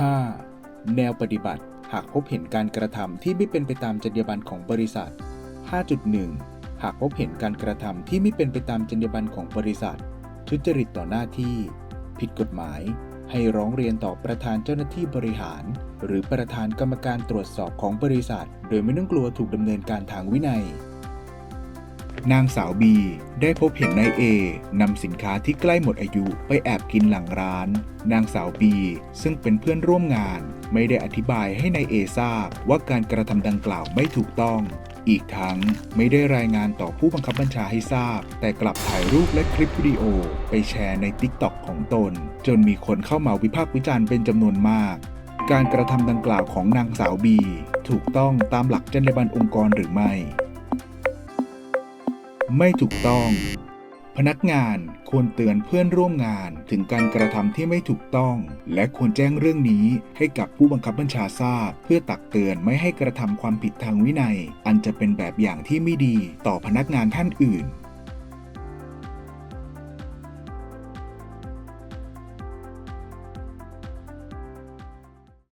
5. แนวปฏิบัติ หากพบเห็นการกระทำที่ไม่เป็นไปตามจรรยาบรรณของบริษัท 5.1 หากพบเห็นการกระทำที่ไม่เป็นไปตามจรรยาบรรณของบริษัท ทุจริตต่อหน้าที่ ผิดกฎหมาย ให้ร้องเรียนต่อประธานเจ้าหน้าที่บริหาร หรือประธานกรรมการตรวจสอบของบริษัท โดยไม่ต้องกลัวถูกดำเนินการทางวินัย นางสาวบีได้พบเห็นนายเอนำสินค้าที่ใกล้หมดอายุไปแอบกินหลังร้าน นางสาวบีซึ่งเป็นเพื่อนร่วมงาน ไม่ได้อธิบายให้นายเอทราบว่าการกระทำดังกล่าวไม่ถูกต้อง อีกทั้งไม่ได้รายงานต่อผู้บังคับบัญชาให้ทราบ แต่กลับถ่ายรูปและคลิปวิดีโอ ไปแชร์ในติ๊กต็อกของตน จนมีคนเข้ามาวิพากษ์วิจารณ์เป็นจำนวนมากการกระทำดังกล่าวของนางสาวบี ถูกต้องตามหลักจรรยาบรรณองค์กรหรือไม่ ไม่ถูกต้อง พนักงานควรเตือนเพื่อนร่วมงานถึงการกระทำที่ไม่ถูกต้อง และควรแจ้งเรื่องนี้ให้กับผู้บังคับบัญชาทราบ เพื่อตักเตือนไม่ให้กระทำความผิดทางวินัย อันจะเป็นแบบอย่างที่ไม่ดีต่อพนักงานท่านอื่น